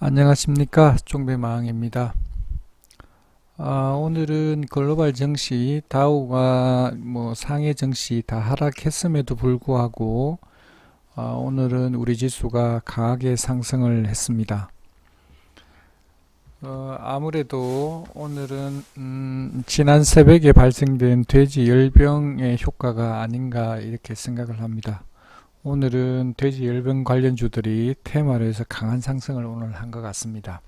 안녕하십니까 종배마항입니다. 아, 오늘은 글로벌 증시 다우가 뭐 상해 증시 다 하락했음에도 불구하고 아, 오늘은 우리 지수가 강하게 상승을 했습니다. 어, 아무래도 오늘은 음, 지난 새벽에 발생된 돼지 열병의 효과가 아닌가 이렇게 생각을 합니다. 오늘은 돼지 열병 관련주들이 테마로 해서 강한 상승을 오늘 한 것 같습니다.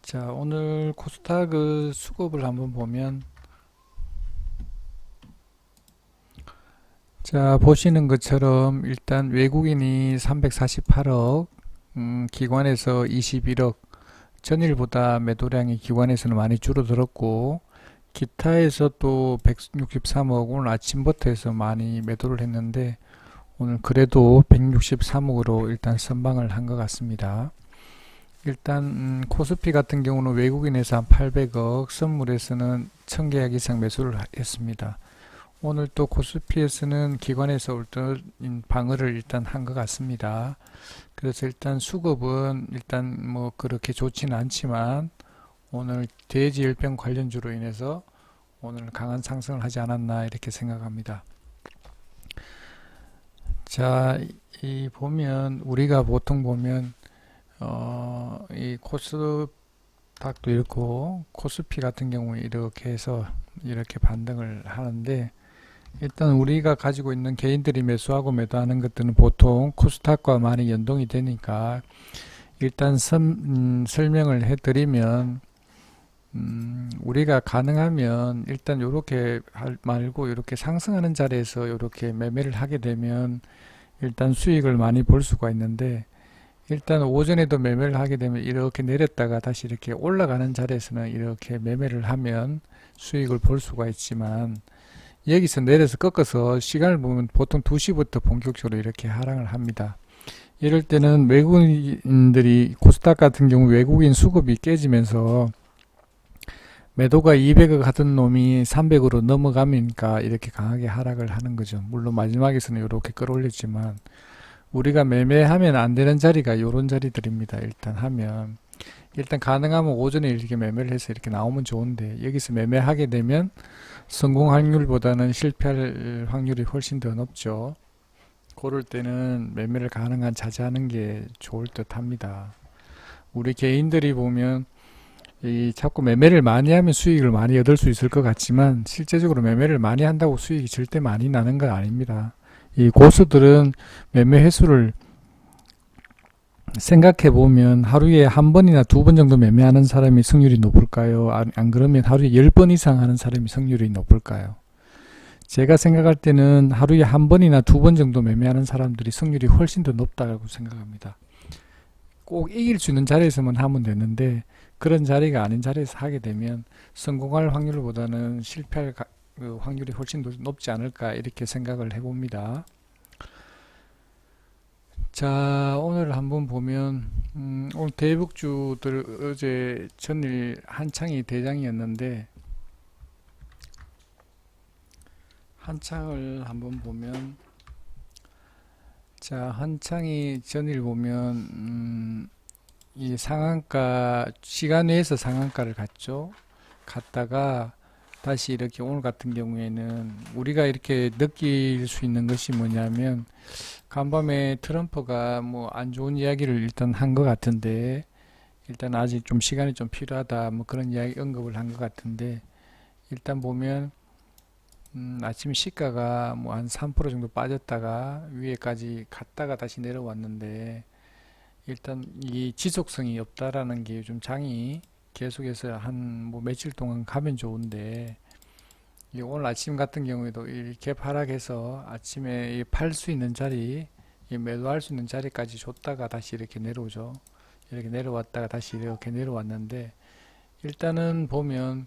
자, 오늘 코스닥 수급을 한번 보면 자, 보시는 것처럼 일단 외국인이 348억, 음, 기관에서 21억, 전일보다 매도량이 기관에서는 많이 줄어들었고, 기타에서 또 163억, 오늘 아침부터 해서 많이 매도를 했는데, 오늘 그래도 163억으로 일단 선방을 한 것 같습니다. 일단 음, 코스피 같은 경우는 외국인에서 한 800억, 선물에서는 1000계약 이상 매수를 하- 했습니다. 오늘 또 코스피에서는 기관에서 올듯 방어를 일단 한 것 같습니다. 그래서 일단 수급은 일단 뭐 그렇게 좋지는 않지만 오늘 대지열병 관련주로 인해서 오늘 강한 상승을 하지 않았나 이렇게 생각합니다. 자, 이 보면 우리가 보통 보면 어, 이 코스닥도 이렇고 코스피 같은 경우에 이렇게 해서 이렇게 반등을 하는데 일단 우리가 가지고 있는 개인들이 매수하고 매도하는 것들은 보통 코스닥과 많이 연동이 되니까 일단 선, 음, 설명을 해드리면 음, 우리가 가능하면 일단 이렇게 말고 이렇게 상승하는 자리에서 이렇게 매매를 하게 되면 일단 수익을 많이 볼 수가 있는데 일단 오전에도 매매를 하게 되면 이렇게 내렸다가 다시 이렇게 올라가는 자리에서는 이렇게 매매를 하면 수익을 볼 수가 있지만 여기서 내려서 꺾어서 시간을 보면 보통 2시부터 본격적으로 이렇게 하락을 합니다. 이럴 때는 외국인들이 코스닥 같은 경우 외국인 수급이 깨지면서 매도가 200억 하던 놈이 300으로 넘어가니까 이렇게 강하게 하락을 하는 거죠. 물론 마지막에서는 이렇게 끌어올렸지만 우리가 매매하면 안 되는 자리가 이런 자리들입니다. 일단 하면 일단 가능하면 오전에 이렇게 매매를 해서 이렇게 나오면 좋은데 여기서 매매하게 되면 성공 확률보다는 실패할 확률이 훨씬 더 높죠. 그럴 때는 매매를 가능한 자제하는 게 좋을 듯 합니다. 우리 개인들이 보면 이 자꾸 매매를 많이 하면 수익을 많이 얻을 수 있을 것 같지만 실제적으로 매매를 많이 한다고 수익이 절대 많이 나는 건 아닙니다. 이 고수들은 매매 횟수를 생각해 보면 하루에 한 번이나 두 번 정도 매매하는 사람이 승률이 높을까요? 안, 안 그러면 하루에 열 번 이상 하는 사람이 승률이 높을까요? 제가 생각할 때는 하루에 한 번이나 두 번 정도 매매하는 사람들이 승률이 훨씬 더 높다고 생각합니다. 꼭 이길 수 있는 자리에서만 하면 되는데 그런 자리가 아닌 자리에서 하게 되면 성공할 확률보다는 실패할 가- 그 확률이 훨씬 더 높지 않을까 이렇게 생각을 해봅니다. 자, 오늘 한번 보면 음, 오늘 대북주들 어제 전일 한창이 대장이었는데 한창을 한번 보면 자, 한창이 전일 보면 음, 이 상한가 시간 외에서 상한가를 갔죠. 갔다가 다시 이렇게 오늘 같은 경우에는 우리가 이렇게 느낄 수 있는 것이 뭐냐면 간밤에 트럼프가 뭐 안 좋은 이야기를 일단 한 것 같은데 일단 아직 좀 시간이 좀 필요하다 뭐 그런 이야기 언급을 한 것 같은데 일단 보면 음, 아침 시가가 뭐 한 3% 정도 빠졌다가 위에까지 갔다가 다시 내려왔는데 일단 이 지속성이 없다라는 게 요즘 장이 계속해서 한 뭐 며칠 동안 가면 좋은데 이 오늘 아침 같은 경우에도 이렇게 하락해서 아침에 팔 수 있는 자리, 이 매도할 수 있는 자리까지 줬다가 다시 이렇게 내려오죠. 이렇게 내려왔다가 다시 이렇게 내려왔는데 일단은 보면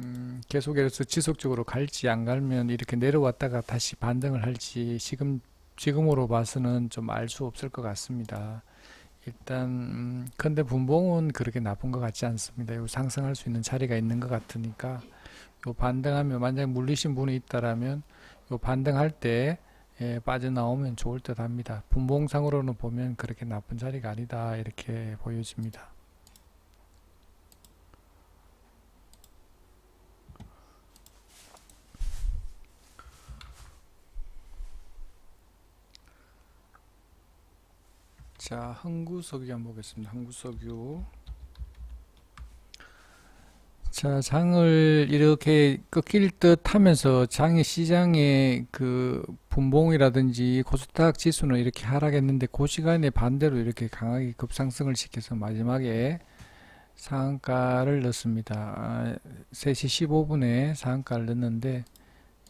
음, 계속해서 지속적으로 갈지 안 갈면 이렇게 내려왔다가 다시 반등을 할지 지금 지금으로 봐서는 좀 알 수 없을 것 같습니다. 일단 음, 근데 분봉은 그렇게 나쁜 것 같지 않습니다. 요 상승할 수 있는 자리가 있는 것 같으니까 요 반등하면 만약에 물리신 분이 있다라면 요 반등할 때 예, 빠져나오면 좋을 듯 합니다. 분봉상으로는 보면 그렇게 나쁜 자리가 아니다 이렇게 보여집니다. 자, 흥구석유 한번 보겠습니다. 흥구석유. 자, 장을 이렇게 꺾일 듯 하면서 장의 시장의 그 분봉이라든지 코스닥 지수는 이렇게 하락했는데 그 시간에 반대로 이렇게 강하게 급상승을 시켜서 마지막에 상한가를 넣습니다. 아, 3시 15분에 상한가를 넣는데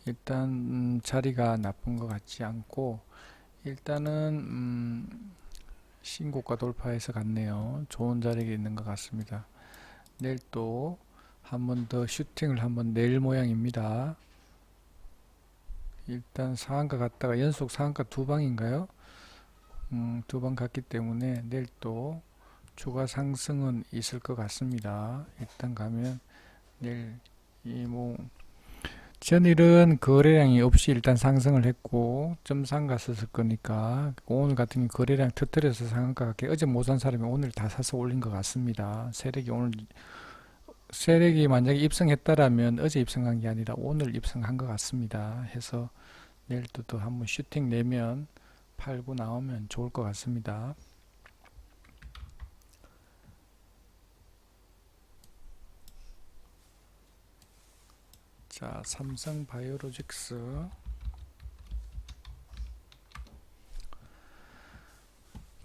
일단 음, 자리가 나쁜 것 같지 않고 일단은 음, 신고가 돌파해서 갔네요. 좋은 자리에 있는 것 같습니다. 내일 또 한 번 더 슈팅을 한번 낼 모양입니다. 일단 상한가 갔다가 연속 상한가 두 방인가요? 음, 두 방 갔기 때문에 내일 또 추가 상승은 있을 것 같습니다. 일단 가면 내일 이뭐 전일은 거래량이 없이 일단 상승을 했고 점상 갔었을 거니까 오늘 같은 거래량 터뜨려서 상한가 같게 어제 못 산 사람이 오늘 다 사서 올린 것 같습니다. 세력이 오늘 세력이 만약에 입성했다라면 어제 입성한 게 아니라 오늘 입성한 것 같습니다. 해서 내일 또, 또 한번 슈팅 내면 팔고 나오면 좋을 것 같습니다. 자, 삼성 바이오로직스.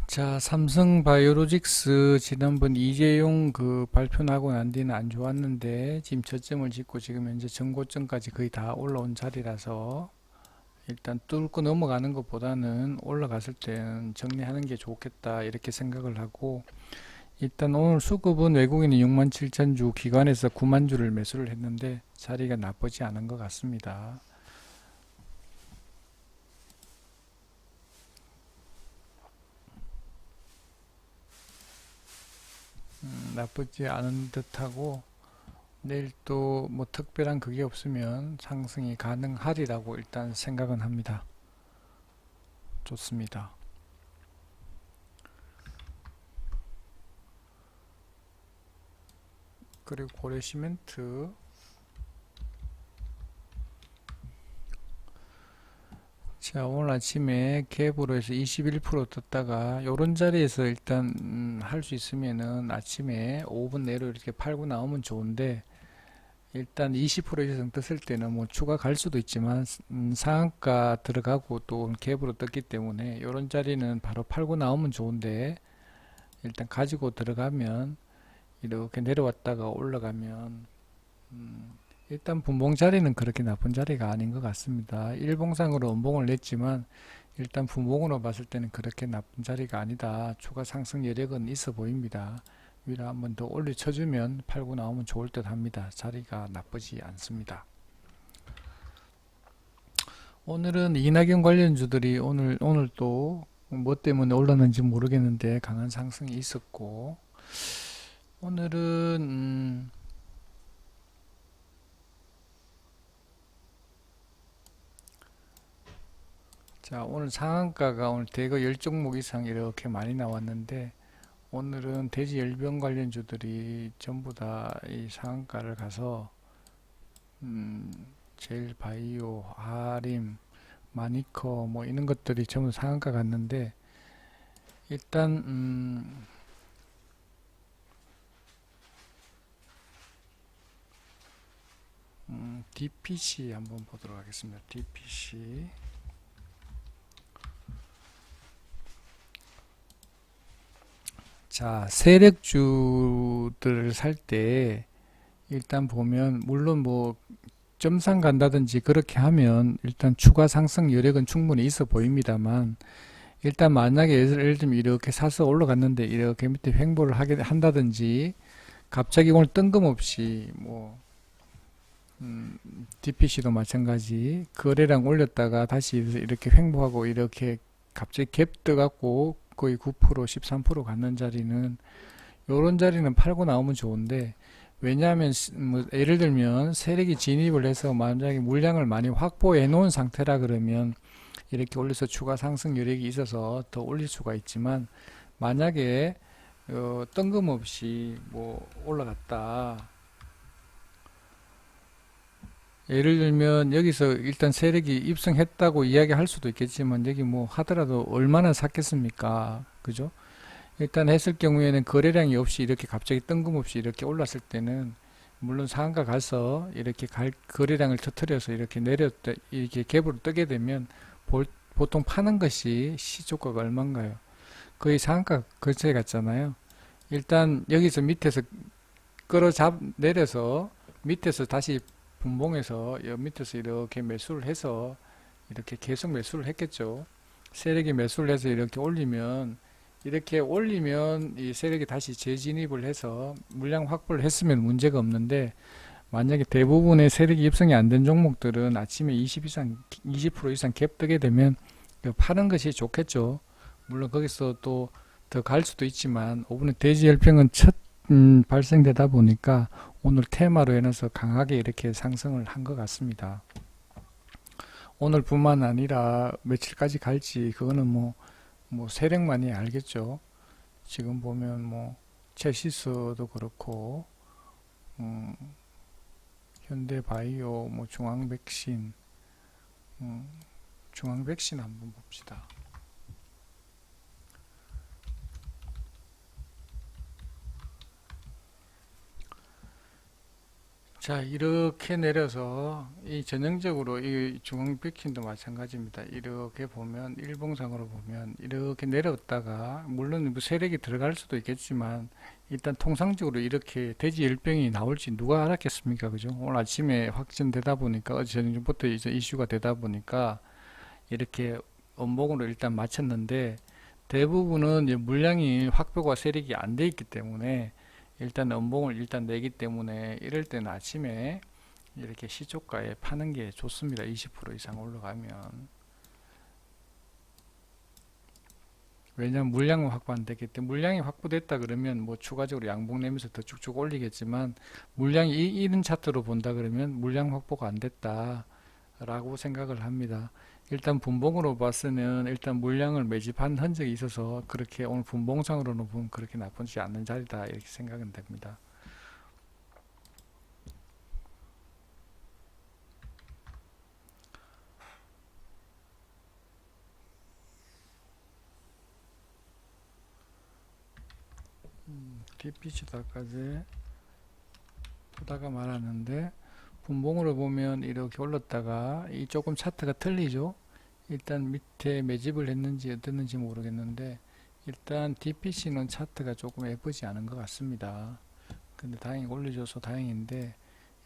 자, 삼성 바이오로직스 지난번 이재용 그 발표 나고 난 뒤는 안 좋았는데 지금 저점을 찍고 지금 현재 전고점까지 거의 다 올라온 자리라서 일단 뚫고 넘어가는 것보다는 올라갔을 때는 정리하는 게 좋겠다 이렇게 생각을 하고 일단 오늘 수급은 외국인이 6만 7천 주 기관에서 9만 주를 매수를 했는데 자리가 나쁘지 않은 것 같습니다. 음, 나쁘지 않은 듯하고 내일 또 뭐 특별한 그게 없으면 상승이 가능하리라고 일단 생각은 합니다. 좋습니다. 그리고 고려 시멘트 자 오늘 아침에 갭으로 해서 21% 떴다가 요런 자리에서 일단 음, 할수 있으면은 아침에 5분 내로 이렇게 팔고 나오면 좋은데 일단 20% 이상 떴을 때는 뭐 추가 갈 수도 있지만 음, 상한가 들어가고 또 갭으로 떴기 때문에 요런 자리는 바로 팔고 나오면 좋은데 일단 가지고 들어가면 이렇게 내려왔다가 올라가면 음, 일단 분봉 자리는 그렇게 나쁜 자리가 아닌 것 같습니다. 일봉상으로 음봉을 냈지만 일단 분봉으로 봤을 때는 그렇게 나쁜 자리가 아니다. 추가 상승 여력은 있어 보입니다. 위로 한 번 더 올려 쳐주면 팔고 나오면 좋을 듯 합니다. 자리가 나쁘지 않습니다. 오늘은 이낙연 관련주들이 오늘 오늘 또 뭐 때문에 올랐는지 모르겠는데 강한 상승이 있었고 오늘은 음, 자 오늘 상한가가 오늘 대거 10종목 이상 이렇게 많이 나왔는데 오늘은 돼지 열병 관련주들이 전부 다 이 상한가를 가서 음, 제일 바이오, 하림, 마니커 뭐 이런 것들이 전부 상한가 갔는데 일단 음, 음, DPC 한번 보도록 하겠습니다. DPC 자 세력주들을 살 때 일단 보면 물론 뭐 점상 간다든지 그렇게 하면 일단 추가 상승 여력은 충분히 있어 보입니다만 일단 만약에 예를 들면 이렇게 사서 올라갔는데 이렇게 밑에 횡보를 하게 한다든지 갑자기 오늘 뜬금없이 뭐 음, DPC도 마찬가지 거래량 올렸다가 다시 이렇게 횡보하고 이렇게 갑자기 갭 떠갖고 거의 9% 13% 갖는 자리는 요런 자리는 팔고 나오면 좋은데 왜냐하면 시- 뭐 예를 들면 세력이 진입을 해서 만약에 물량을 많이 확보해 놓은 상태라 그러면 이렇게 올려서 추가 상승 여력이 있어서 더 올릴 수가 있지만 만약에 어, 뜬금없이 뭐 올라갔다 예를 들면 여기서 일단 세력이 입성했다고 이야기할 수도 있겠지만 여기 뭐 하더라도 얼마나 샀겠습니까 그죠 일단 했을 경우에는 거래량이 없이 이렇게 갑자기 뜬금없이 이렇게 올랐을 때는 물론 상한가 가서 이렇게 갈, 거래량을 터트려서 이렇게 내려 이렇게 갭으로 뜨게 되면 볼- 보통 파는 것이 시초가가 얼마인가요? 거의 상한가 근처에 갔잖아요. 일단 여기서 밑에서 끌어잡 내려서 밑에서 다시 분봉해서 여 밑에서 이렇게 매수를 해서 이렇게 계속 매수를 했겠죠. 세력이 매수를 해서 이렇게 올리면 이렇게 올리면 이 세력이 다시 재진입을 해서 물량 확보를 했으면 문제가 없는데 만약에 대부분의 세력이 입성이 안 된 종목들은 아침에 20 이상 20% 이상 갭 뜨게 되면 그 파는 것이 좋겠죠. 물론 거기서 또 더 갈 수도 있지만 오분에 대지 열평은 첫 음, 발생되다 보니까 오늘 테마로 인해서 강하게 이렇게 상승을 한 것 같습니다. 오늘뿐만 아니라 며칠까지 갈지 그거는 뭐 뭐 세력만이 알겠죠. 지금 보면 뭐 첼시스도 그렇고 음, 현대바이오 뭐 중앙백신 음, 중앙백신 한번 봅시다. 자 이렇게 내려서 이 전형적으로 이 중앙백신도 마찬가지입니다. 이렇게 보면 일봉상으로 보면 이렇게 내려왔다가 물론 뭐 세력이 들어갈 수도 있겠지만 일단 통상적으로 이렇게 돼지 열병이 나올지 누가 알았겠습니까? 그죠? 오늘 아침에 확진되다 보니까 어제 저녁부터 이제 이슈가 되다 보니까 이렇게 원목으로 일단 마쳤는데 대부분은 이제 물량이 확보가 세력이 안 돼 있기 때문에 일단 연봉을 일단 내기 때문에 이럴 때는 아침에 이렇게 시초가에 파는 게 좋습니다. 20% 이상 올라가면 왜냐하면 물량은 확보 안 되기 때문에 물량이 확보됐다 그러면 뭐 추가적으로 양봉 내면서 더 쭉쭉 올리겠지만 물량이 이- 이런 차트로 본다 그러면 물량 확보가 안 됐다 라고 생각을 합니다. 일단 분봉으로 봤으면 일단 물량을 매집한 흔적이 있어서 그렇게 오늘 분봉상으로는 보면 그렇게 나쁘지 않는 자리다 이렇게 생각은 됩니다. 뒷빛이다까지 보다가 말았는데 분봉으로 보면 이렇게 올랐다가 이 조금 차트가 틀리죠. 일단 밑에 매집을 했는지 어땠는지 모르겠는데 일단 DPC는 차트가 조금 예쁘지 않은 것 같습니다. 근데 다행히 올려줘서 다행인데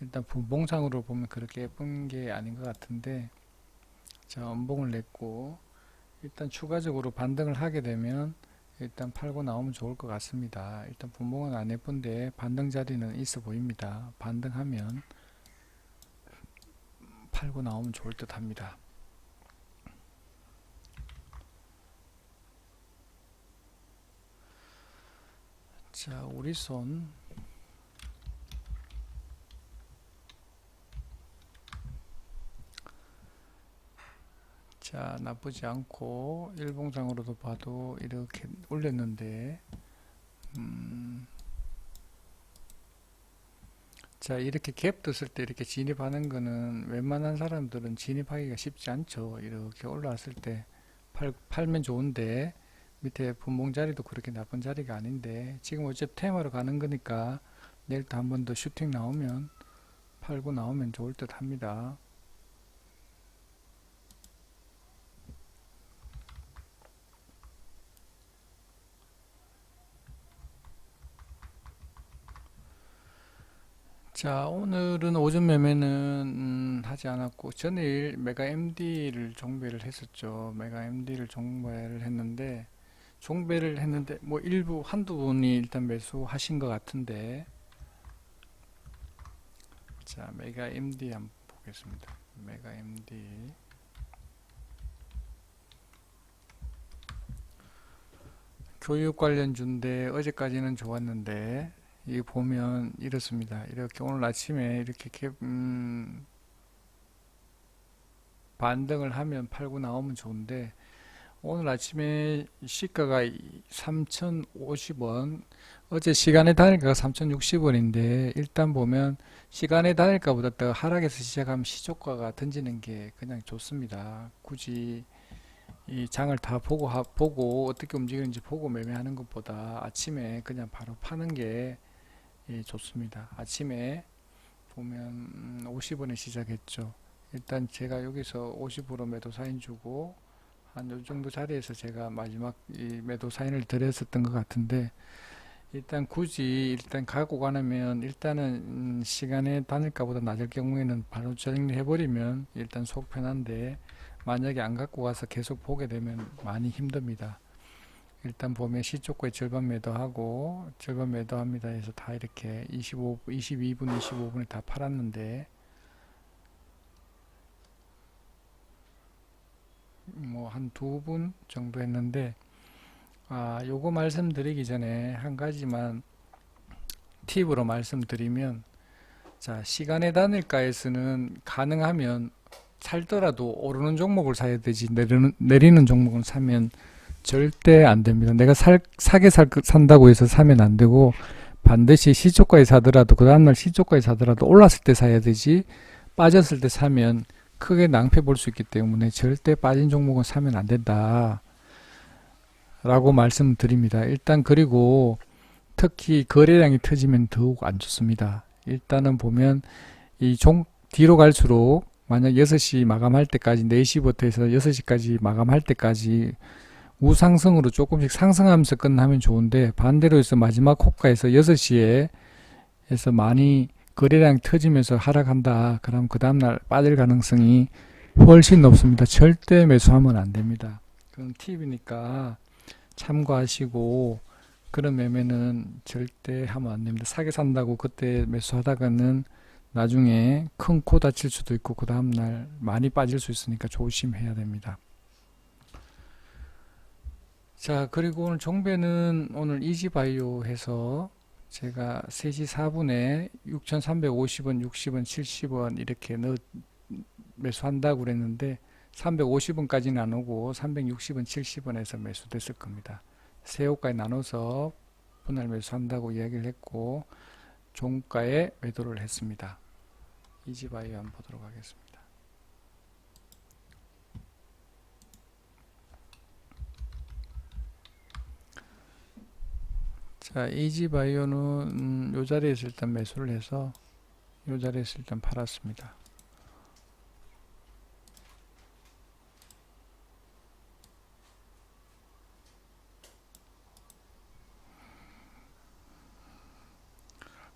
일단 분봉상으로 보면 그렇게 예쁜 게 아닌 것 같은데 자 원봉을 냈고 일단 추가적으로 반등을 하게 되면 일단 팔고 나오면 좋을 것 같습니다. 일단 분봉은 안 예쁜데 반등 자리는 있어 보입니다. 반등하면 팔고 나오면 좋을 듯 합니다. 자, 우리 손 자, 나쁘지 않고 일봉상으로도 봐도 이렇게 올렸는데 음, 자, 이렇게 갭 떴을 때 이렇게 진입하는 거는 웬만한 사람들은 진입하기가 쉽지 않죠. 이렇게 올라왔을 때 팔, 팔면 좋은데 밑에 분봉 자리도 그렇게 나쁜 자리가 아닌데 지금 어차피 테마로 가는 거니까 내일도 한 번 더 슈팅 나오면 팔고 나오면 좋을 듯 합니다. 자, 오늘은 오전 매매는 음, 하지 않았고 전일 메가 MD를 종배를 했었죠. 메가 MD를 종배를 했는데 종배를 했는데 뭐 일부 한두 분이 일단 매수하신 것 같은데 자, 메가 MD 한번 보겠습니다. 메가 MD 교육 관련주인데 어제까지는 좋았는데 이 보면 이렇습니다. 이렇게 오늘 아침에 이렇게 캡, 음, 반등을 하면 팔고 나오면 좋은데 오늘 아침에 시가가 3,050원 어제 시간의 단일가가 3,060원인데 일단 보면 시간의 단일가보다 더 하락해서 시작하면 시초가가 던지는 게 그냥 좋습니다. 굳이 이 장을 다 보고 하- 보고 어떻게 움직이는지 보고 매매하는 것보다 아침에 그냥 바로 파는 게 예, 좋습니다. 아침에 보면 음, 50원에 시작했죠. 일단 제가 여기서 50으로 매도 사인 주고 한 요 정도 자리에서 제가 마지막 이 매도 사인을 드렸었던 것 같은데 일단 굳이 일단 갖고 가려면 일단은 음, 시간의 단일가보다 낮을 경우에는 바로 정리해 버리면 일단 속 편한데 만약에 안 갖고 가서 계속 보게 되면 많이 힘듭니다. 일단 보면 시초가에 절반 매도하고 절반 매도합니다 해서 다 이렇게 25, 22분, 25분에 다 팔았는데 뭐 한 두 분 정도 했는데 아 요거 말씀드리기 전에 한 가지만 팁으로 말씀드리면 자 시간의 단일가에서는 가능하면 살더라도 오르는 종목을 사야 되지 내리는, 내리는 종목은 사면 절대 안 됩니다. 내가 살, 사게 살, 산다고 해서 사면 안 되고 반드시 시초가에 사더라도 그 다음날 시초가에 사더라도 올랐을 때 사야 되지 빠졌을 때 사면 크게 낭패 볼 수 있기 때문에 절대 빠진 종목은 사면 안 된다. 라고 말씀드립니다. 일단 그리고 특히 거래량이 터지면 더욱 안 좋습니다. 일단은 보면 이 종 뒤로 갈수록 만약 6시 마감할 때까지 4시부터 해서 6시까지 마감할 때까지 우상승으로 조금씩 상승하면서 끝나면 좋은데 반대로 해서 마지막 호가에서 6시에 해서 많이 거래량 터지면서 하락한다. 그럼 그 다음날 빠질 가능성이 훨씬 높습니다. 절대 매수하면 안 됩니다. 그건 팁이니까 참고하시고 그런 매매는 절대 하면 안 됩니다. 사게 산다고 그때 매수하다가는 나중에 큰 코 다칠 수도 있고 그 다음날 많이 빠질 수 있으니까 조심해야 됩니다. 자 그리고 오늘 종배는 오늘 이지바이오 해서 제가 3시 4분에 6,350원, 60원, 70원 이렇게 넣 매수한다고 그랬는데 350원까지는 안 오고 360원, 70원에서 매수됐을 겁니다. 세호가에 나눠서 분할 매수한다고 이야기를 했고 종가에 매도를 했습니다. 이지바이오 한번 보도록 하겠습니다. 자, 이지 바이오는 음, 요 자리에서 일단 매수를 해서 요 자리에서 일단 팔았습니다.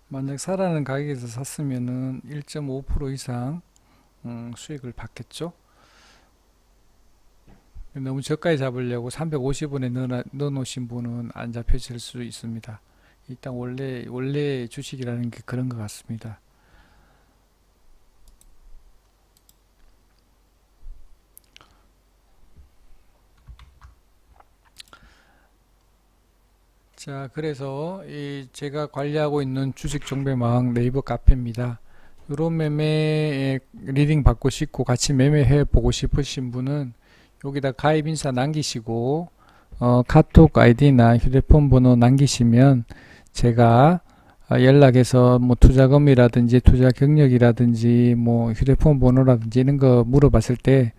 만약 사라는 가격에서 샀으면은 1.5% 이상 음, 수익을 받겠죠. 너무 저가에 잡으려고 350원에 넣어, 놓으신 분은 안 잡혀질 수 있습니다. 일단 원래 원래 주식이라는 게 그런 것 같습니다. 자, 그래서 이 제가 관리하고 있는 주식 정배망 네이버 카페입니다. 이런 매매 리딩 받고 싶고 같이 매매해 보고 싶으신 분은 여기다 가입 인사 남기시고 어, 카톡 아이디나 휴대폰 번호 남기시면 제가 어, 연락해서 뭐 투자금이라든지 투자 경력이라든지 뭐 휴대폰 번호라든지 이런 거 물어봤을 때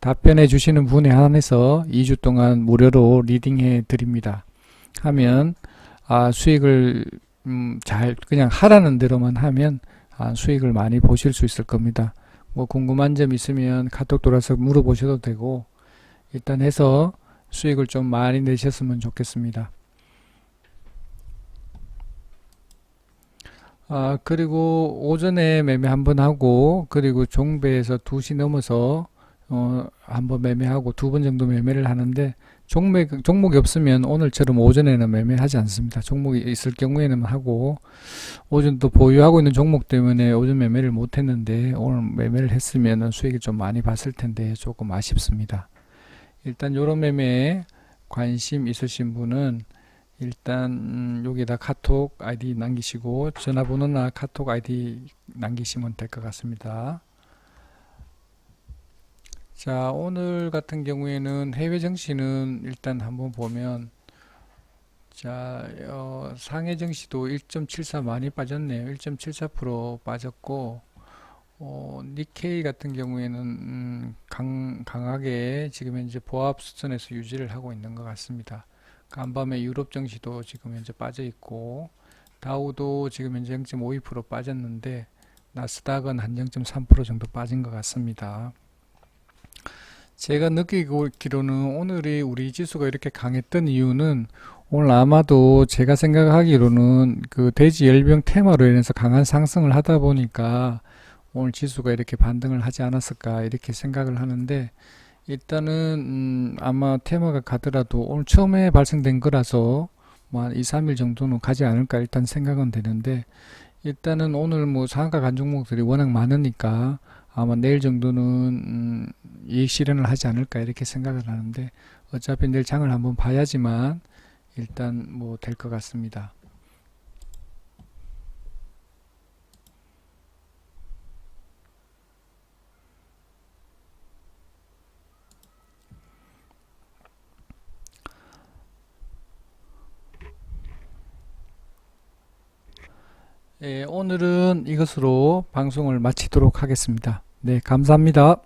답변해 주시는 분에 한해서 2주 동안 무료로 리딩해 드립니다. 하면 아 수익을 음, 잘 그냥 하라는 대로만 하면 아, 수익을 많이 보실 수 있을 겁니다. 뭐 궁금한 점 있으면 카톡 돌아서 물어보셔도 되고 일단 해서 수익을 좀 많이 내셨으면 좋겠습니다. 아, 그리고 오전에 매매 한번 하고, 그리고 종배에서 2시 넘어서, 어, 한번 매매하고 두 번 정도 매매를 하는데, 종목, 종목이 없으면 오늘처럼 오전에는 매매하지 않습니다. 종목이 있을 경우에는 하고, 오전 또 보유하고 있는 종목 때문에 오전 매매를 못 했는데, 오늘 매매를 했으면 수익이 좀 많이 봤을 텐데, 조금 아쉽습니다. 일단 요런 매매에 관심 있으신 분은 일단 음, 여기다 카톡 아이디 남기시고 전화번호나 카톡 아이디 남기시면 될 것 같습니다. 자, 오늘 같은 경우에는 해외 증시는 일단 한번 보면 자, 어, 상해 증시도 1.74 많이 빠졌네요. 1.74% 빠졌고 어, 니케이 같은 경우에는 음, 강, 강하게 지금 현재 보합 수준에서 유지를 하고 있는 것 같습니다. 간밤에 유럽 증시도 지금 현재 빠져 있고 다우도 지금 현재 0.52% 빠졌는데 나스닥은 한 0.3% 정도 빠진 것 같습니다. 제가 느끼기로는 오늘이 우리 지수가 이렇게 강했던 이유는 오늘 아마도 제가 생각하기로는 그 대지 열병 테마로 인해서 강한 상승을 하다 보니까 오늘 지수가 이렇게 반등을 하지 않았을까 이렇게 생각을 하는데 일단은 음 아마 테마가 가더라도 오늘 처음에 발생된 거라서 뭐 한 2, 3일 정도는 가지 않을까 일단 생각은 되는데 일단은 오늘 뭐 상한가 간 종목들이 워낙 많으니까 아마 내일 정도는 음 이익 실현을 하지 않을까 이렇게 생각을 하는데 어차피 내일 장을 한번 봐야지만 일단 뭐 될 것 같습니다. 예, 오늘은 이것으로 방송을 마치도록 하겠습니다. 네, 감사합니다.